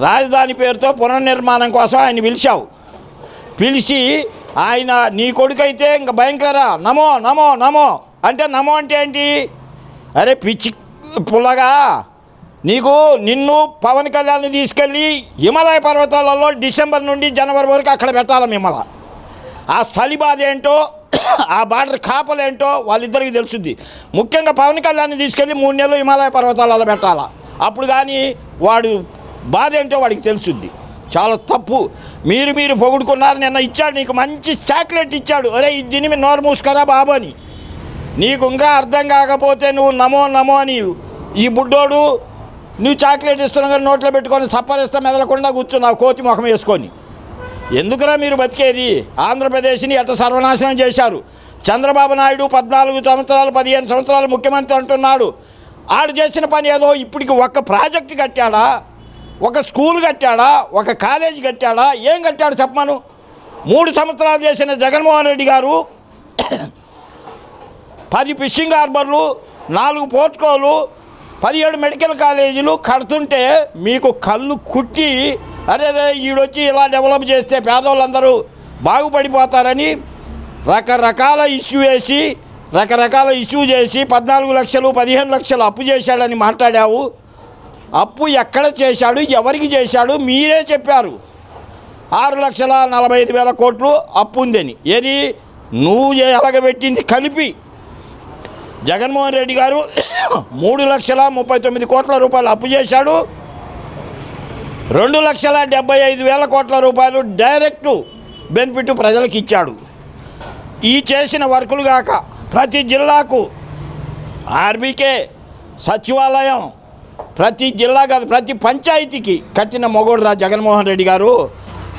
రాజధాని పేరుతో పునర్నిర్మాణం కోసం ఆయన పిలిచావు. పిలిచి ఆయన నీ కొడుకైతే ఇంక భయంకర నమో నమో నమో అంటే నమో అంటే ఏంటి? అరే పిచ్చి పుల్లగా. నీకు నిన్ను పవన్ కళ్యాణ్ని తీసుకెళ్ళి హిమాలయ పర్వతాలలో డిసెంబర్ నుండి జనవరి వరకు అక్కడ పెట్టాలి మిమ్మల ఆ చలి బాధ ఏంటో ఆ బార్డర్ కాపలేంటో వాళ్ళిద్దరికి తెలుసుద్ది. ముఖ్యంగా పవన్ కళ్యాణ్ని తీసుకెళ్ళి మూడు నెలలు హిమాలయ పర్వతాలలో పెట్టాలా. అప్పుడు కానీ వాడు బాధ ఏంటో వాడికి తెలుసుద్ది. చాలా తప్పు. మీరు మీరు పొగుడుకున్నారు నిన్న ఇచ్చాడు నీకు మంచి చాక్లెట్ ఇచ్చాడు. అరే ఇది దీని మీ నోరు మూసుకరా బాబు అని. నీకు ఇంకా అర్థం కాకపోతే నువ్వు నమో నమో అని. ఈ బుడ్డోడు నువ్వు చాక్లెట్ ఇస్తున్నావు కానీ నోట్లో పెట్టుకొని సప్పరిస్తా మెదలకుండా కూర్చున్నావు కోతి ముఖం వేసుకొని. ఎందుకురా మీరు బతికేది? ఆంధ్రప్రదేశ్ని ఎట్ట సర్వనాశనం చేశారు? చంద్రబాబు నాయుడు పద్నాలుగు సంవత్సరాలు పదిహేను సంవత్సరాలు ముఖ్యమంత్రి అంటున్నాడు. ఆడు చేసిన పని ఏదో ఇప్పటికి ఒక్క ప్రాజెక్ట్ కట్టాడా? ఒక స్కూల్ కట్టాడా? ఒక కాలేజీ కట్టాడా? ఏం కట్టాడు చెప్పమను? మూడు సంవత్సరాలు చేసిన జగన్మోహన్ రెడ్డి గారు పది ఫిషింగ్ హార్బర్లు నాలుగు పోర్ట్కోలు పదిహేడు మెడికల్ కాలేజీలు కడుతుంటే మీకు కళ్ళు కుట్టి అరే రే ఈడొచ్చి ఇలా డెవలప్ చేస్తే పేదవాళ్ళందరూ బాగుపడిపోతారని రకరకాల ఇష్యూ వేసి రకరకాల ఇష్యూ చేసి పద్నాలుగు లక్షలు పదిహేను లక్షలు అప్పు చేశాడని మాట్లాడావు. అప్పు ఎక్కడ చేశాడు ఎవరికి చేశాడు మీరే చెప్పారు. ఆరు లక్షల నలభై ఐదు వేల కోట్లు అప్పు ఉందని. ఏది? నువ్వు ఎలగబెట్టింది కలిపి. జగన్మోహన్ రెడ్డి గారు మూడు లక్షల ముప్పై తొమ్మిది కోట్ల రూపాయలు అప్పు చేశాడు. రెండు లక్షల డెబ్బై ఐదు వేల కోట్ల రూపాయలు డైరెక్ట్ బెనిఫిట్ ప్రజలకు ఇచ్చాడు. ఈ చేసిన వర్కులు కాక ప్రతి జిల్లాకు ఆర్బీకే సచివాలయం ప్రతి జిల్లా కాదు ప్రతి పంచాయతీకి కట్టిన మొగోడు రా జగన్మోహన్ రెడ్డి గారు.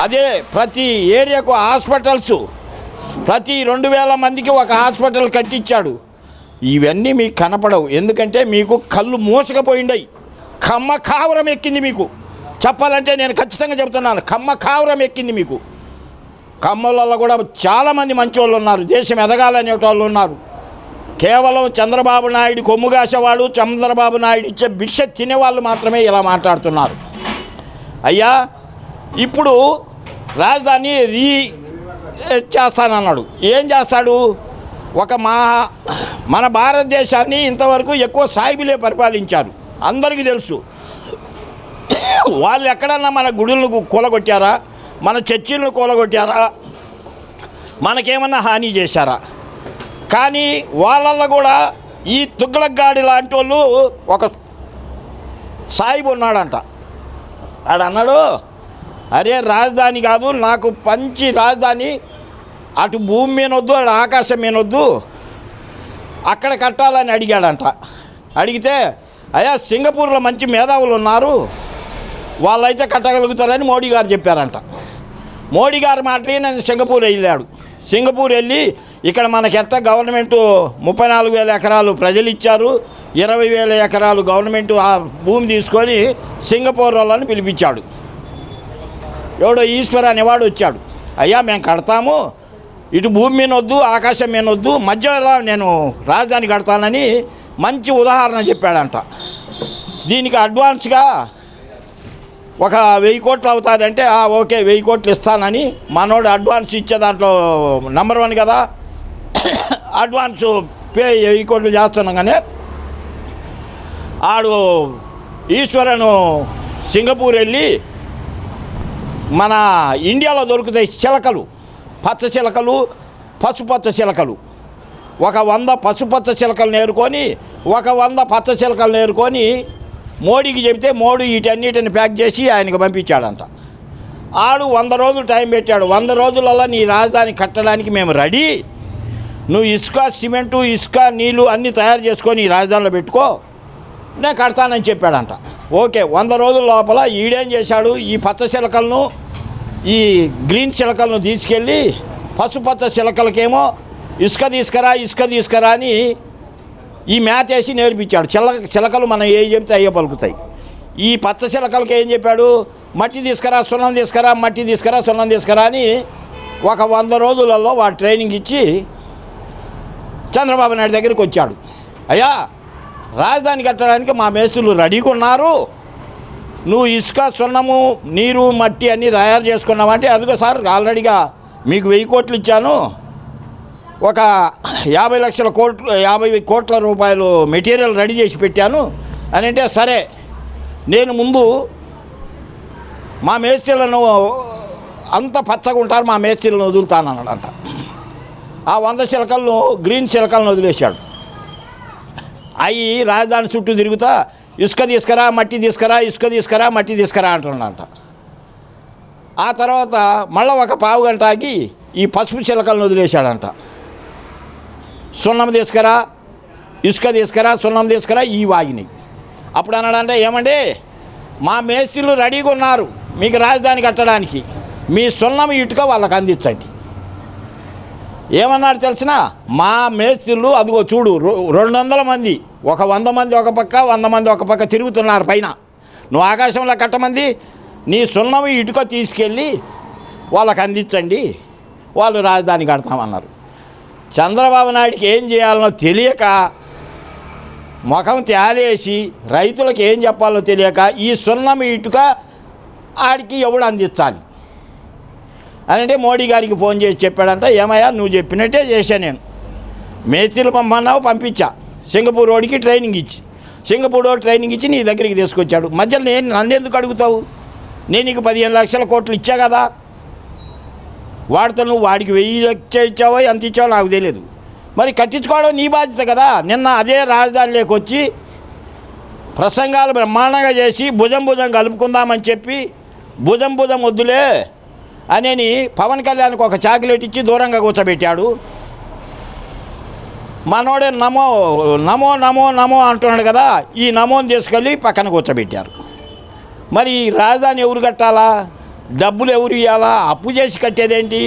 అదే ప్రతి ఏరియాకు హాస్పిటల్స్ ప్రతి రెండు వేల మందికి ఒక హాస్పిటల్ కట్టించాడు. ఇవన్నీ మీకు కనపడవు. ఎందుకంటే మీకు కళ్ళు మూసకపోయిండయి. కమ్మ కావరం ఎక్కింది మీకు. చెప్పాలంటే నేను ఖచ్చితంగా చెబుతున్నాను కమ్మ కావరం ఎక్కింది మీకు. కమ్మలలో కూడా చాలామంది మంచి వాళ్ళు ఉన్నారు దేశం ఎదగాలనే వాళ్ళు ఉన్నారు. కేవలం చంద్రబాబు నాయుడు కొమ్ముగాసేవాడు చంద్రబాబు నాయుడు ఇచ్చే భిక్ష తినేవాళ్ళు మాత్రమే ఇలా మాట్లాడుతున్నారు. అయ్యా ఇప్పుడు రాజధాని రీ చేస్తానన్నాడు. ఏం చేస్తాడు? ఒక మా మన భారతదేశాన్ని ఇంతవరకు ఎక్కువ సాయిబులే పరిపాలించారు. అందరికీ తెలుసు. వాళ్ళు ఎక్కడన్నా మన గుడులను కూలగొట్టారా? మన చర్చిలను కూలగొట్టారా? మనకేమన్నా హాని చేశారా? కానీ వాళ్ళల్లో కూడా ఈ తుగ్గలగాడి లాంటి వాళ్ళు ఒక సాయిబు ఉన్నాడంట. వాడు అన్నాడు అరే రాజధాని కాదు నాకు పంచి రాజధాని అటు భూమి మీద వద్దు అటు ఆకాశం మీనొద్దు అక్కడ కట్టాలని అడిగాడంట. అడిగితే అయ్యా సింగపూర్లో మంచి మేధావులు ఉన్నారు వాళ్ళైతే కట్టగలుగుతారని మోడీ గారు చెప్పారంట. మోడీ గారు మాటలి నేను సింగపూర్ వెళ్ళాడు. సింగపూర్ వెళ్ళి ఇక్కడ మనకెంత గవర్నమెంట్ ముప్పై నాలుగు వేల ఎకరాలు ప్రజలు ఇచ్చారు ఇరవై వేల ఎకరాలు గవర్నమెంట్ ఆ భూమి తీసుకొని సింగపూర్ వాళ్ళని పిలిపించాడు. ఎవడో ఈశ్వర్ అనేవాడు వచ్చాడు. అయ్యా మేము కడతాము ఇటు భూమి మీద వద్దు ఆకాశం మీద వద్దు మధ్యలో నేను రాజధాని కడతానని మంచి ఉదాహరణ చెప్పాడంట. దీనికి అడ్వాన్స్గా ఒక వెయ్యి కోట్లు అవుతుందంటే ఓకే వెయ్యి కోట్లు ఇస్తానని మనోడు అడ్వాన్స్ ఇచ్చే దాంట్లో నెంబర్ వన్ కదా అడ్వాన్స్ పే ఈ కోట్లు చేస్తున్నాం కానీ ఆడు ఈశ్వరను సింగపూర్ వెళ్ళి మన ఇండియాలో దొరుకుతాయి చిలకలు పచ్చ చిలకలు పసుపచ్చ చిలకలు. ఒక వంద పసుపచ్చ చిలకలు నేర్కొని ఒక వంద పచ్చ చిలకలు నేర్కొని మోడీకి చెబితే మోడీ వీటన్నిటిని ప్యాక్ చేసి ఆయనకు పంపించాడంట. ఆడు వంద రోజులు టైం పెట్టాడు. వంద రోజులలో నీ రాజధాని కట్టడానికి మేము రెడీ. నువ్వు ఇసుక సిమెంటు ఇసుక నీళ్ళు అన్నీ తయారు చేసుకొని ఈ రాజధానిలో పెట్టుకో. నేను కడతానని చెప్పాడంట. ఓకే వంద రోజుల లోపల ఈడేం చేశాడు? ఈ పచ్చ చిలకలను ఈ గ్రీన్ చిలకలను తీసుకెళ్ళి పసుపచ్చ చిలకలకేమో ఇసుక తీసుకురా ఇసుక తీసుకురా అని ఈ మ్యాథ్ వేసి నేర్పించాడు. చిలక చిలకలు మనం ఏ చెప్తే అయ్యే పలుకుతాయి. ఈ పచ్చ చిలకలకి ఏం చెప్పాడు? మట్టి తీసుకురా సున్నం తీసుకురా మట్టి తీసుకురా సున్నం తీసుకురా అని ఒక వంద రోజులలో వాడు ట్రైనింగ్ ఇచ్చి చంద్రబాబు నాయుడు దగ్గరికి వచ్చాడు. అయ్యా రాజధాని కట్టడానికి మా మేస్తులు రెడీగా ఉన్నారు. నువ్వు ఇసుక సున్నము నీరు మట్టి అన్నీ తయారు చేసుకున్నావంటే అదిగో సార్ ఆల్రెడీగా మీకు వెయ్యి కోట్లు ఇచ్చాను. ఒక యాభై లక్షల కోట్లు యాభై కోట్ల రూపాయలు మెటీరియల్ రెడీ చేసి పెట్టాను. అని అంటే సరే నేను ముందు మా మేస్త్రీలను అంత పచ్చగా ఉంటారు మా మేస్త్రీలను వదులుతాను అన్నాడంట. ఆ వంద చిలకలను గ్రీన్ చిలకలను వదిలేశాడు. అవి రాజధాని చుట్టూ తిరుగుతా ఇసుక తీసుకురా మట్టి తీసుకురా ఇసుక తీసుకురా మట్టి తీసుకురా అంటున్నాడంట. ఆ తర్వాత మళ్ళీ ఒక పావు గంట ఆగి ఈ పసుపు చిలకలను వదిలేశాడంట. సున్నం తీసుకురా ఇసుక తీసుకురా సున్నం తీసుకురా ఈ వాగినాయి అప్పుడు అన్నాడంటే ఏమండి మా మేస్త్రీలు రెడీగా ఉన్నారు మీకు రాజధాని కట్టడానికి. మీ సున్నం ఇటుక వాళ్ళకి అందించండి. ఏమన్నాడు తెలిసిన? మా మేస్త్రీలు అదిగో చూడు రెండు వందల మంది ఒక వంద మంది ఒక పక్క వంద మంది ఒక పక్క తిరుగుతున్నారు పైన. నువ్వు ఆకాశంలో కట్టమంది నీ సున్నం ఇటుక తీసుకెళ్ళి వాళ్ళకి అందించండి వాళ్ళు రాజధాని కడతామన్నారు. చంద్రబాబు నాయుడికి ఏం చేయాలనో తెలియక ముఖం తేలేసి రైతులకు ఏం చెప్పాలో తెలియక ఈ సున్నమి ఇటుక ఆడికి ఎవడు అందించాలి? అని అంటే మోడీ గారికి ఫోన్ చేసి చెప్పాడంట ఏమయ్యా నువ్వు చెప్పినట్టే చేశా నేను. మేస్త్రీలు పంపన్నావు పంపించా. సింగపూర్ రోడ్కి ట్రైనింగ్ ఇచ్చి. సింగపూర్ రోడ్ ట్రైనింగ్ ఇచ్చి నీ దగ్గరికి తీసుకొచ్చాడు. మధ్యలో నేను నన్ను ఎందుకు అడుగుతావు? నేను నీకు పదిహేను లక్షల కోట్లు ఇచ్చా కదా. వాడితో నువ్వు వాడికి వెయ్యి లక్ష ఇచ్చావో ఎంత ఇచ్చావో నాకు తెలియదు మరి కట్టించుకోవడం నీ బాధ్యత కదా. నిన్న అదే రాజధానిలోకి వచ్చి ప్రసంగాలు బ్రహ్మాండంగా చేసి భుజం భుజం కలుపుకుందామని చెప్పి భుజం భుజం వద్దులే. అనేని పవన్ కళ్యాణ్కి ఒక చాక్లెట్ ఇచ్చి దూరంగా కూర్చోబెట్టాడు. మనోడే నమో నమో నమో నమో అంటున్నాడు కదా ఈ నమోని తీసుకెళ్ళి పక్కన కూర్చోబెట్టారు. మరి రాజధాని ఎవరు కట్టాలా? డబ్బులు ఎవరు ఇవ్వాలా అప్పు చేసి కట్టేదేంటి?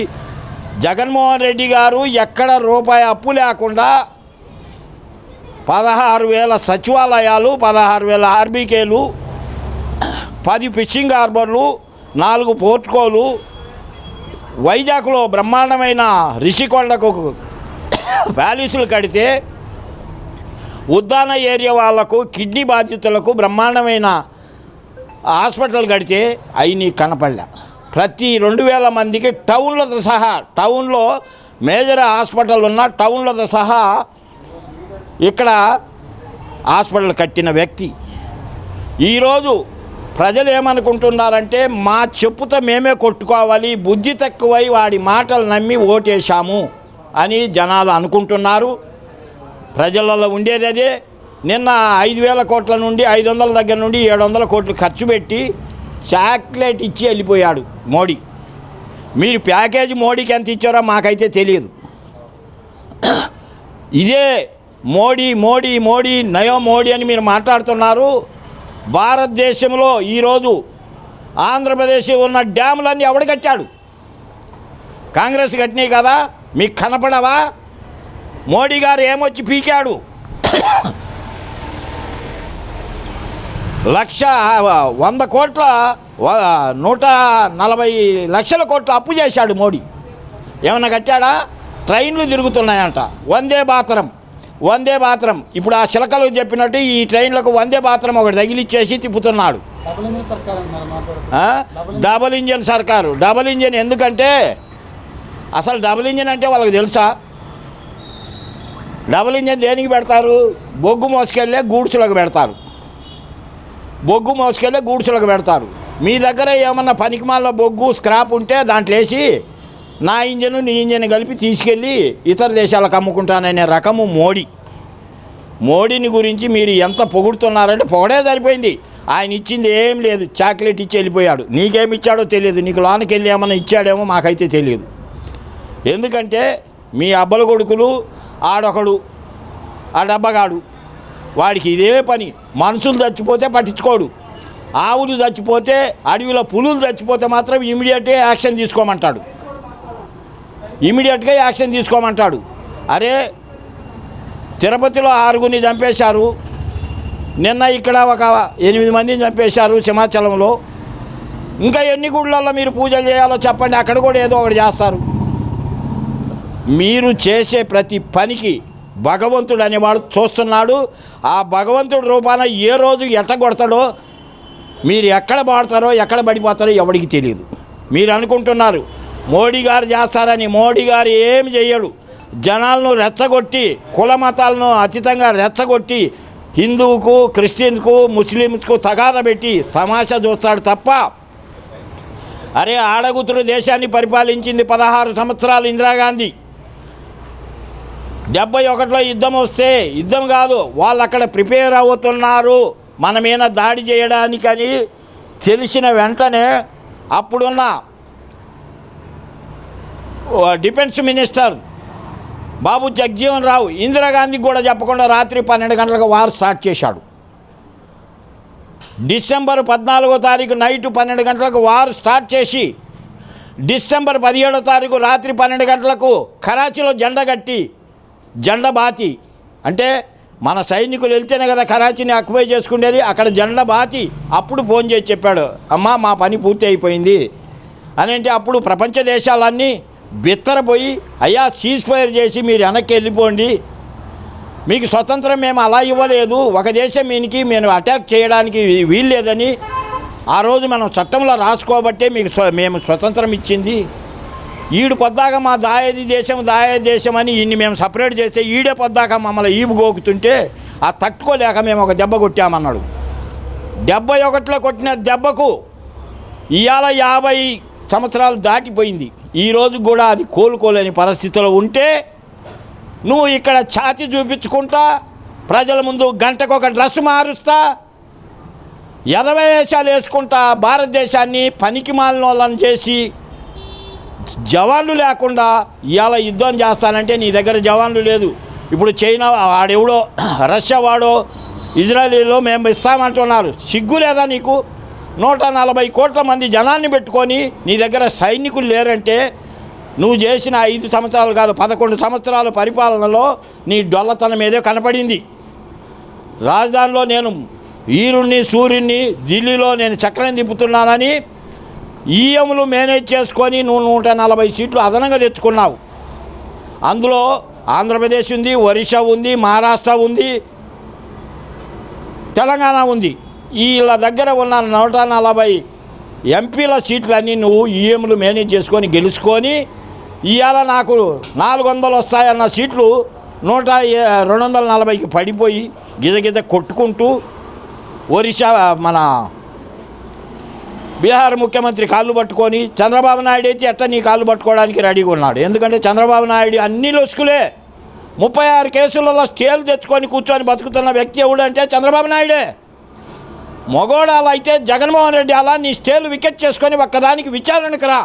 జగన్మోహన్ రెడ్డి గారు ఎక్కడ రూపాయి అప్పు లేకుండా పదహారు వేల సచివాలయాలు పదహారు వేల ఆర్బీకేలు పది ఫిషింగ్ హార్బర్లు నాలుగు పోర్టుకోలు వైజాగ్లో బ్రహ్మాండమైన రిషికొండకు ప్యాలీసులు కడితే ఉద్దాన ఏరియా వాళ్ళకు కిడ్నీ బాధితులకు బ్రహ్మాండమైన హాస్పిటల్ కడితే అవి నీకు కనపడలే. ప్రతి రెండు వేల మందికి టౌన్లతో సహా టౌన్లో మేజర్ హాస్పిటల్ ఉన్న టౌన్లతో సహా ఇక్కడ హాస్పిటల్ కట్టిన వ్యక్తి. ఈరోజు ప్రజలు ఏమనుకుంటున్నారంటే మా చెప్పుతో మేమే కొట్టుకోవాలి బుద్ధి తక్కువై వాడి మాటలు నమ్మి ఓటేశాము అని జనాలు అనుకుంటున్నారు. ప్రజలలో ఉండేది అదే. నిన్న ఐదు వేల కోట్ల నుండి ఐదు వందల దగ్గర నుండి ఏడు వందల కోట్లు ఖర్చు పెట్టి చాక్లెట్ ఇచ్చి వెళ్ళిపోయాడు మోడీ. మీరు ప్యాకేజీ మోడీకి ఎంత ఇచ్చారో మాకైతే తెలియదు. ఇదే మోడీ మోడీ మోడీ నయో మోడీ అని మీరు మాట్లాడుతున్నారు. భారతదేశంలో ఈరోజు ఆంధ్రప్రదేశ్ ఉన్న డ్యాములన్నీ ఎవడు కట్టాడు? కాంగ్రెస్ కట్టినాయి కదా మీకు కనపడవా? మోడీ గారు ఏమొచ్చి పీకాడు? లక్ష వంద కోట్ల నూట నలభై లక్షల కోట్ల అప్పు చేశాడు మోడీ. ఏమన్నా కట్టాడా? ట్రైన్లు తిరుగుతున్నాయంట. వందే బాతరం వందే బాత్రం ఇప్పుడు ఆ శిలకలు చెప్పినట్టు ఈ ట్రైన్లకు వందే బాత్రం ఒకటి తగిలిచ్చేసి తిప్పుతున్నాడు? డబుల్ ఇంజన్ సర్కారు. డబుల్ ఇంజన్ ఎందుకంటే అసలు డబుల్ ఇంజన్ అంటే వాళ్ళకి తెలుసా? డబుల్ ఇంజన్ దేనికి పెడతారు? బొగ్గు మోసుకెళ్ళే గూడ్సులకు పెడతారు. బొగ్గు మోసుకెళ్ళే గూడ్సులకు పెడతారు. మీ దగ్గర ఏమన్నా పనికిమాల బొగ్గు స్క్రాప్ ఉంటే దాంట్లో వేసి నా ఇంజను నీ ఇంజన్ కలిపి తీసుకెళ్ళి ఇతర దేశాలకు అమ్ముకుంటాననే రకము మోడీ. మోడీని గురించి మీరు ఎంత పొగుడుతున్నారంటే పొగడే సరిపోయింది. ఆయన ఇచ్చింది ఏం లేదు. చాక్లెట్ ఇచ్చి వెళ్ళిపోయాడు. నీకేమి ఇచ్చాడో తెలియదు. నీకు లోనకి వెళ్ళి ఏమన్నా ఇచ్చాడేమో మాకైతే తెలియదు. ఎందుకంటే మీ అబ్బల కొడుకులు ఆడొకడు ఆ డబ్బగాడు. వాడికి ఇదే పని. మనుషులు చచ్చిపోతే పట్టించుకోడు. ఆవులు చచ్చిపోతే అడవిలో పులులు చచ్చిపోతే మాత్రం ఇమీడియట్గా యాక్షన్ తీసుకోమంటాడు. ఇమీడియట్గా యాక్షన్ తీసుకోమంటాడు. అరే తిరుపతిలో ఆరుగురిని చంపేశారు. నిన్న ఇక్కడ ఒక ఎనిమిది మందిని చంపేశారు సింహాచలంలో. ఇంకా ఎన్ని గుళ్ళల్లో మీరు పూజలు చేయాలో చెప్పండి అక్కడ కూడా ఏదో ఒకటి చేస్తారు. మీరు చేసే ప్రతి పనికి భగవంతుడు అనేవాడు చూస్తున్నాడు. ఆ భగవంతుడి రూపాన ఏ రోజు ఎట్టగొడతాడో మీరు ఎక్కడ పాడతారో ఎక్కడ పడిపోతారో ఎవడికి తెలియదు మీరు అనుకుంటున్నారు. మోడీ గారు చేస్తారని మోడీ గారు ఏమి చేయడు జనాలను రెచ్చగొట్టి కుల మతాలను అతీతంగా రెచ్చగొట్టి హిందువుకు క్రిస్టియన్కు ముస్లిమ్స్కు తగాద పెట్టి తమాషా చూస్తాడు తప్ప అరే ఆడగుతురు దేశాన్ని పరిపాలించింది పదహారు సంవత్సరాలు ఇందిరాగాంధీ. డెబ్బై ఒకటిలో యుద్ధం వస్తే యుద్ధం కాదు వాళ్ళు అక్కడ ప్రిపేర్ అవుతున్నారు మన మీద దాడి చేయడానికని తెలిసిన వెంటనే అప్పుడున్న డిఫెన్స్ మినిస్టర్ బాబు జగ్జీవన్ రావు ఇందిరాగాంధీకి కూడా చెప్పకుండా రాత్రి పన్నెండు గంటలకు వారు స్టార్ట్ చేశాడు. డిసెంబర్ పద్నాలుగో తారీఖు నైట్ పన్నెండు గంటలకు వారు స్టార్ట్ చేసి డిసెంబర్ పదిహేడో తారీఖు రాత్రి పన్నెండు గంటలకు కరాచీలో జెండా కట్టి జెండా బాతి. అంటే మన సైనికులు వెళ్తేనే కదా కరాచీని అక్వై చేసుకునేది అక్కడ జెండా బాతి. అప్పుడు ఫోన్ చేసి చెప్పాడు అమ్మా మా పని పూర్తి అయిపోయింది. అని అంటే అప్పుడు ప్రపంచ దేశాలన్నీ బిత్తరపోయి అయ్యా సీజ్ ఫైర్ చేసి మీరు వెనక్కి వెళ్ళిపోండి. మీకు స్వతంత్రం మేము అలా ఇవ్వలేదు. ఒక దేశం మీనికి మేము అటాక్ చేయడానికి వీల్లేదని ఆ రోజు మనం చట్టంలో రాసుకోబట్టే మీకు స్వ- మేము స్వతంత్రం ఇచ్చింది. ఈడు పొద్దాక మా దాయది దేశం దాయది దేశం అని ఇన్ని మేము సపరేట్ చేస్తే ఈడే పొద్దాక మమ్మల్ని ఈపు గోకుతుంటే ఆ తట్టుకోలేక మేము ఒక దెబ్బ కొట్టామన్నాడు. డెబ్బై ఒకటిలో కొట్టిన దెబ్బకు ఇవాళ యాభై సంవత్సరాలు దాటిపోయింది. ఈరోజు కూడా అది కోలుకోలేని పరిస్థితిలో ఉంటే నువ్వు ఇక్కడ ఛాతి చూపించుకుంటా ప్రజల ముందు గంటకు ఒక డ్రెస్ మారుస్తా ఎదవేషాలు వేసుకుంటా భారతదేశాన్ని పనికి మాలిన వాళ్ళని చేసి జవాన్లు లేకుండా ఇవాళ యుద్ధం చేస్తానంటే నీ దగ్గర జవాన్లు లేదు. ఇప్పుడు చైనా వాడెవడో రష్యా వాడో ఇజ్రాయలీలో మేము ఇస్తామంటున్నారు. సిగ్గు లేదా నీకు? నూట నలభై కోట్ల మంది జనాన్ని పెట్టుకొని నీ దగ్గర సైనికులు లేరంటే నువ్వు చేసిన ఐదు సంవత్సరాలు కాదు పదకొండు సంవత్సరాల పరిపాలనలో నీ డొల్లతనం ఏదో కనపడింది. రాజధానిలో నేను ఈరుణ్ణి సూర్యుడిని ఢిల్లీలో నేను చక్రం తిప్పుతున్నానని ఈఎంలు మేనేజ్ చేసుకొని నువ్వు నూట నలభై సీట్లు అదనంగా తెచ్చుకున్నావు. అందులో ఆంధ్రప్రదేశ్ ఉంది ఒరిస్సా ఉంది మహారాష్ట్ర ఉంది తెలంగాణ ఉంది. వీళ్ళ దగ్గర ఉన్న నూట నలభై ఎంపీల సీట్లన్నీ నువ్వు ఈఎంలు మేనేజ్ చేసుకొని గెలుచుకొని ఇవాళ నాకు నాలుగు వందలు వస్తాయన్న సీట్లు నూట రెండు వందల నలభైకి పడిపోయి గిజగిజ కొట్టుకుంటూ ఒరిస్సా మన బీహార్ ముఖ్యమంత్రి కాళ్ళు పట్టుకొని చంద్రబాబు నాయుడు అయితే ఎట్ట నీ కాళ్ళు పట్టుకోవడానికి రెడీగా ఉన్నాడు? ఎందుకంటే చంద్రబాబు నాయుడు అన్ని లొసుకులే. ముప్పై ఆరు కేసులలో స్టేలు తెచ్చుకొని కూర్చొని బతుకుతున్న వ్యక్తి ఎవడంటే చంద్రబాబు నాయుడే. మగోడాలు అయితే జగన్మోహన్ రెడ్డి అలా నీ స్టేలు వికెట్ చేసుకొని ఒక్కదానికి విచారణకు రా.